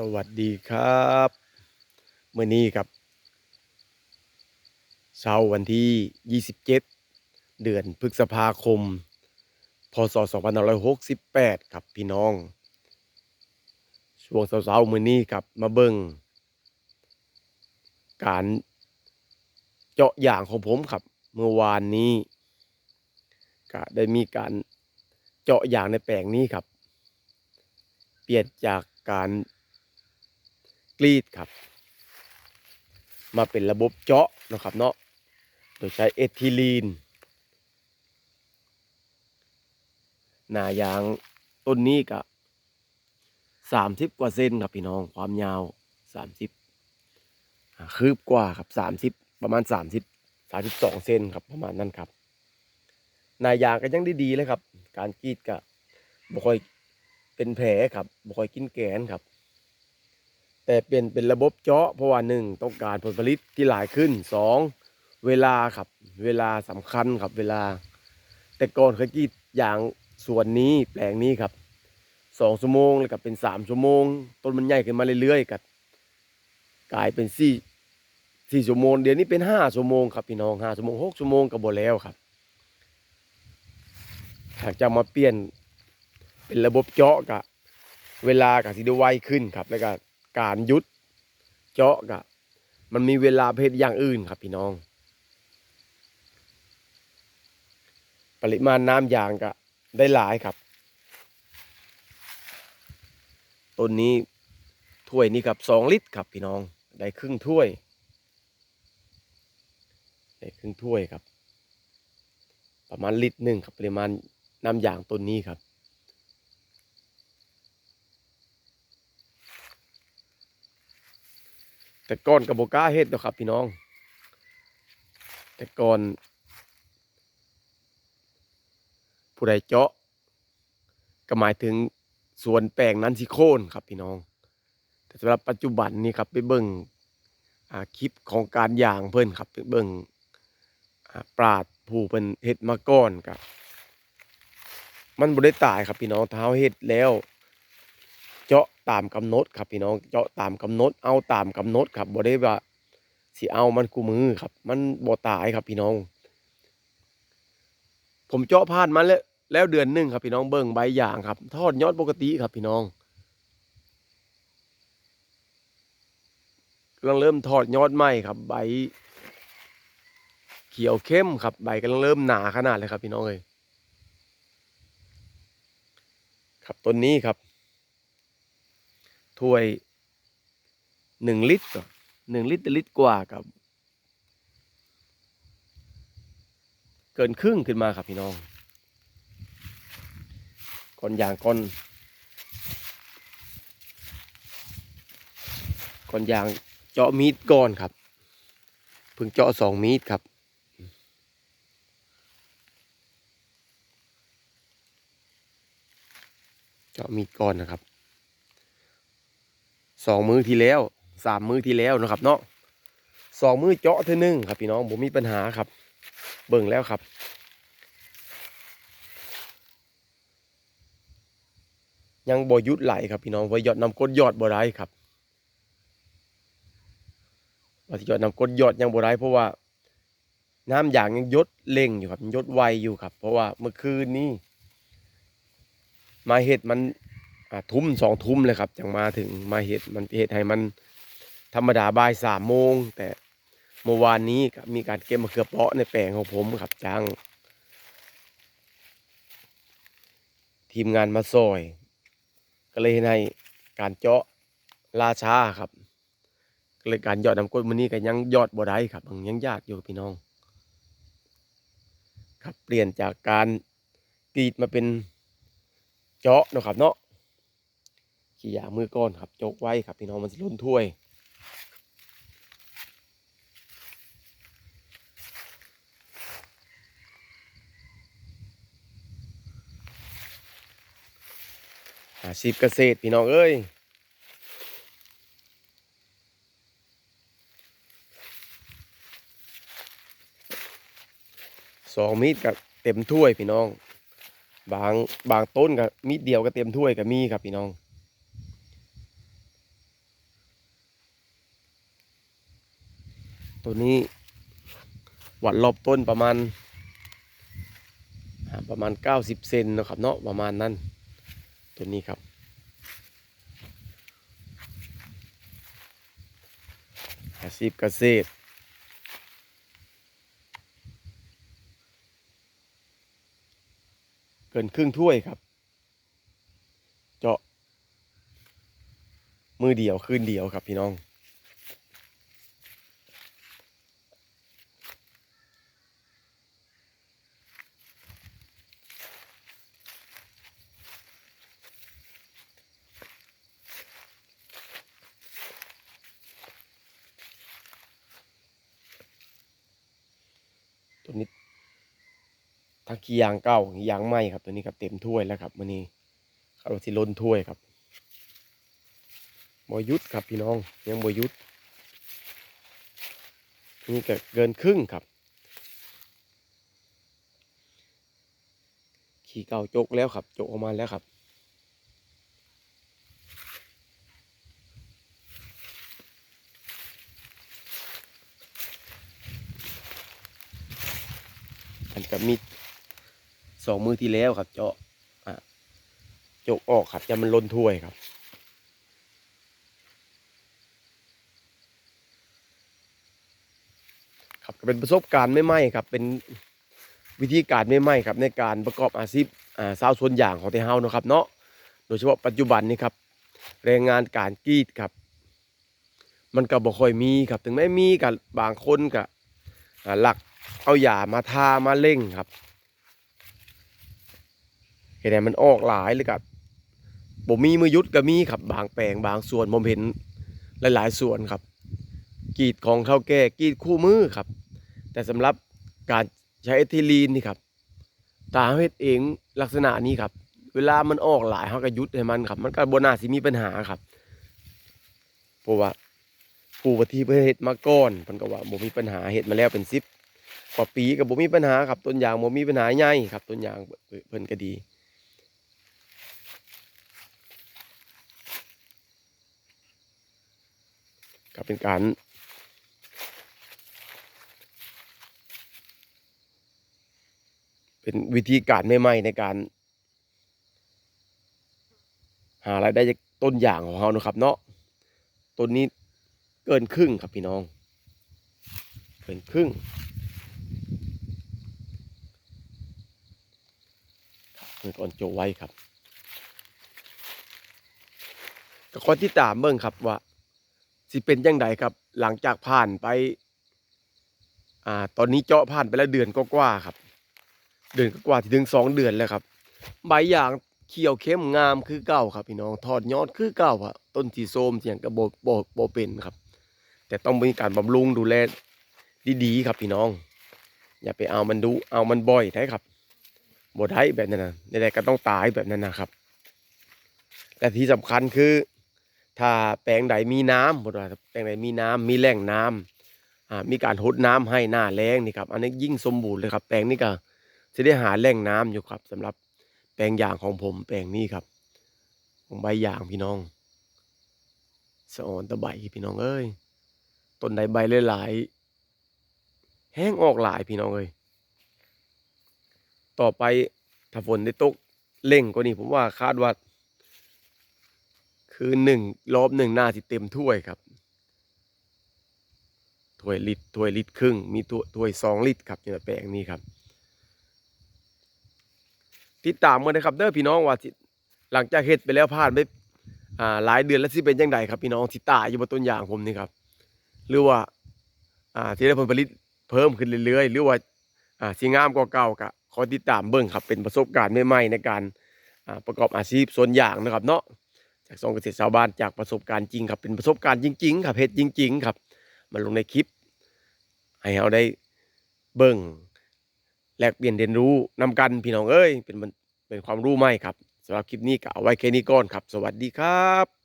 สวัสดีครับเมื่อนี้ครับเช้าวันที่ 27 เดือนพฤษภาคม พศ 2568 ครับพี่น้อง ช่วงเช้าๆมื้อนี้ครับมาเบิ่งการเจาะอย่างของผมครับ เมื่อวานนี้ ก็ได้มีการเจาะอย่างในแปลงนี้ครับ เปลี่ยนจากการ กรีดครับ มาเป็นระบบเจาะนะครับเนาะโดยใช้เอทิลีนหนายางต้นนี้ก็สามสิบกว่าเซนครับพี่น้องความยาวสามสิบคืบกว่าครับสามสิบประมาณสามสิบสามสิบสองเซนครับประมาณนั้นครับหนายางก็ยังได้ดีเลยครับ การกรีดก็บ่ค่อยเป็นแผลครับบ่ค่อยกินแกนครับ แต่เป็นเป็นระบบเจาะเพราะว่าหนึ่งต้องการผลผลิตที่หลายขึ้นสองเวลาครับเวลาสำคัญครับเวลา แต่ก่อนเคยกีดอย่างส่วนนี้แปลงนี้ครับสองชั่วโมงแล้วก็เป็นสามชั่วโมง ต้นมันใหญ่ขึ้นมาเรื่อยๆกับกลายเป็นสี่สี่ชั่วโมง เดี๋ยวนี้เป็นห้าชั่วโมงครับพี่น้องห้าชั่วโมงหกชั่วโมงก็บ่แล้วครับหากจะมาเปลี่ยนเป็นระบบเจาะกะเวลากับสิได้ไวขึ้นครับแล้วก็ การยุดเจาะกะมันมีเวลาเพศอย่างอื่นครับพี่น้อง ปริมาณน้ำยางก็ได้หลายครับต้นนี้ถ้วยนี้ครับสองลิตรครับพี่น้อง ได้ครึ่งถ้วย ได้ครึ่งถ้วยครับ ประมาณลิตรหนึ่งครับปริมาณน้ำยางต้นนี้ครับ แต่ก่อนกับโบก้าเฮ็ดเนาะครับ พี่น้อง แต่ก่อน ผู้ใดเจาะ ก็หมายถึงส่วนแปลงนั้นสิโคนครับพี่น้อง แต่สำหรับปัจจุบันนี้ครับไปเบิ่งคลิปของการยางเพิ่นครับไปเบิ่งปราดผู้เพิ่นเฮ็ดมาก่อนครับ มันบ่ได้ตายครับพี่น้องถ้าเฮ็ดแล้ว เจาะตามกำหนดครับพี่น้องเจาะตามกำหนดเอาตามกำหนดครับบ่ได้ว่าสิเอามันกูมือครับ มันบ่ตายครับพี่น้อง ผมเจาะผ่านมาแล้วแล้วเดือนหนึ่งครับพี่น้องเบิ่งใบอย่างครับ ทอดยอดปกติครับพี่น้องกำลังเริ่มทอดยอดใหม่ครับ ใบ เขียวเข้มครับ ใบกำลังเริ่มหนาขนาดเลยครับพี่น้องเลยครับต้นนี้ครับ ถ้วยหนึ่งลิตรก่อนหนึ่งลิตรลิตรกว่าครับ เกินครึ่งขึ้นมาครับพี่น้องก้อนยางก้อนก้อนยางเจาะมีดก่อนครับเพิ่งเจาะสองมีดครับเจาะมีดก่อนนะครับ สองมือที่แล้วสามมือที่แล้วนะครับ เนาะสองมือเจาะเท่านึงครับ พี่น้องผมมีปัญหาครับ เบิ่งแล้วครับ ยังบ่ยุดไหลครับพี่น้องว่ายอดนำกดยอดบ่ได้ครับว่าที่ยอดนำกดยอดยังบ่ได้เพราะว่า น้ำอย่างยังยดเร่งอยู่ครับยดไวอยู่ครับ เพราะว่าเมื่อคืนนี้มาเห็ดมัน ทุ่มสองทุ่มเลยครับจังมาถึงมาเห็ดมันเห็ดให้มันธรรมดาบ่ายสามโมง แต่เมื่อวานนี้ก็มีการเก็บมะเขือเปาะในแปลงของผมครับจ้างทีมงานมาซอย ก็เลยในการเจาะราชาครับก็เลยการยอดน้ำก้นมันนี้ก็ยังยอดบ่ได้ครับยังยากอยู่พี่น้อง ครับเปลี่ยนจากการกรีดมาเป็นเจาะนะครับเนาะ ขี่ยามือก้อนครับจกไว้ครับพี่น้องมันสิล้นถ้วยอาชีพเกษตรพี่น้องเอ้ยสองมีดกับเต็มถ้วยพี่น้อง บางบางต้นกับมีดเดียวก็เต็มถ้วยก็มีครับพี่น้อง ตัวนี้หวัดรอบต้นประมาณประมาณ 90 เซนนะครับเนาะประมาณนั้น ตัวนี้ครับ อาชีพเกษตรเกินครึ่งถ้วยครับ เจาะมือเดียวคืนเดียวครับพี่น้อง ทั้งขี้ยางเก้าขี้ยางไหมครับ ตัวนี้ครับเต็มถ้วยแล้วครับมื่อนี้เขาที่ล้นถ้วยครับบอยุดครับพี่น้องยังบอยุดนี่เก็เกินครึ่งครับ ขี้เก่าโจกแล้วครับ โจกออกมาแล้วครับมันกับมีด สองมือที่แล้วครับ เจาะอะโจกออกครับจะมันล้นถ้วยครับ ครับเป็นประสบการณ์ไม่ไหมครับ เป็นวิธีการไม่ไหมครับ ในการประกอบอาชีพอ่าสาวสวนยางของไทเฮาเนาะครับ เนาะโดยเฉพาะปัจจุบันนี้ครับแรงงานการกรีดครับ มันก็บ่ค่อยมีครับ ถึงแม้มีกับบางคนก็อ่าหลักเอาหยามาทามาเร่งครับ ห็นไหมมันออกหลายเลยครับบ่มีมือยุดก็มีครับบางแปลงบางส่วนผมเห็นหลายๆส่วนครับกรีดของเท่าแก่กรีดคู่มือครับ แต่สำหรับการใช้เอทิลีนนี่ครับตาเฮ็ดเองลักษณะนี้ครับ เวลามันออกหลายเขาก็ยุดให้มันครับ มันก็บ่น่าสิมีปัญหาครับเพราะว่าผู้ปฏิเพิ่นเฮ็ดมาก่อนเพิ่นก็ว่าบ่มีปัญหาเฮ็ดมาแล้วเป็น10กว่าปีกับบ่มีปัญหาครับต้นยางบ่มีปัญหาใหญ่ครับต้นยางเพิ่นก็ดี ก็เป็นการเป็นวิธีการใหม่ๆในการ หารายได้จากต้นอย่างของเรานะครับ เนาะต้นนี้เกินครึ่งครับพี่น้อง เกินครึ่งเมื่อก่อนโจไว้ครับก็คอยที่ตามเบิ่งครับว่า สิเป็นยังไงครับ หลังจากผ่านไปอ่าตอนนี้เจาะผ่านไปแล้วเดือนก็กว่าครับ เดือนก็กว่าที่ถึงสองเดือนแล้วครับ ใบอย่างเขียวเข้มงามคือเก่าครับพี่น้องทอดยอดคือเก่าครับต้นสีโทรมเสียงกระโบโบโบเป็นครับ แต่ต้องมีการบำรุงดูแลดีๆครับพี่น้อง อย่าไปเอามันดูเอามันบ่อยได้ครับบได้แบบนั้นนะใดๆก็ต้องตายแบบนั้นนะครับ แต่ที่สำคัญคือ ถ้าแปลงใดมีน้ำบว่าแปลงใดมีน้ำมีแหล่งน้ำอ่ามีการหดน้ำให้หน้าแรงนี่ครับอันนี้ยิ่งสมบูรณ์เลยครับ แปลงนี้ก็จะได้หาแหล่งน้ำอยู่ครับสำหรับแปลงยางของผมแปลงนี้ครับของใบยางพี่น้องสะออนตะใบพี่น้องเอ้ยต้นใดใบหลายๆแห้งออกหลายพี่น้องเอ้ยต่อไปถ้าฝนได้ตกเร่งกว่านี้ผมว่าคาดว่า คือหนึ่งรอบหนึ่งหน้าที่เต็มถ้วยครับถ้วยลิตรถ้วยลิตรครึ่ง มีถ้วยถ้วยสองลิตรครับในแปลงนี้ครับ ติดตามกันนะครับเด้อพี่น้องว่าสิหลังจากเฮ็ดไปแล้วผ่านไปอ่าหลายเดือนแล้วสิเป็นยังไงครับพี่น้องที่ตาอยู่บนต้นยางผมนี่ครับ หรือว่าอ่าที่ได้ผลผลิตเพิ่มขึ้นเรื่อยๆ หรือว่าอ่าสิงามกว่าเก่ากะขอติดตามเบิ่งครับเป็นประสบการณ์ใหม่ๆในการอ่าประกอบอาชีพส่วนยางนะครับเนาะ จากสองเกษตรชาวบ้านจากประสบการณ์จริงครับ เป็นประสบการณ์จริง ๆ ครับเหตุจริง ๆ ครับ มาลงในคลิป ให้เราได้เบิ่งแลกเปลี่ยนเรียนรู้นำกันพี่น้องเอ้ยเป็นมันเป็นความรู้ใหม่ครับสำหรับคลิปนี้ก็เอาไว้แค่นี้ก่อนครับ สวัสดีครับ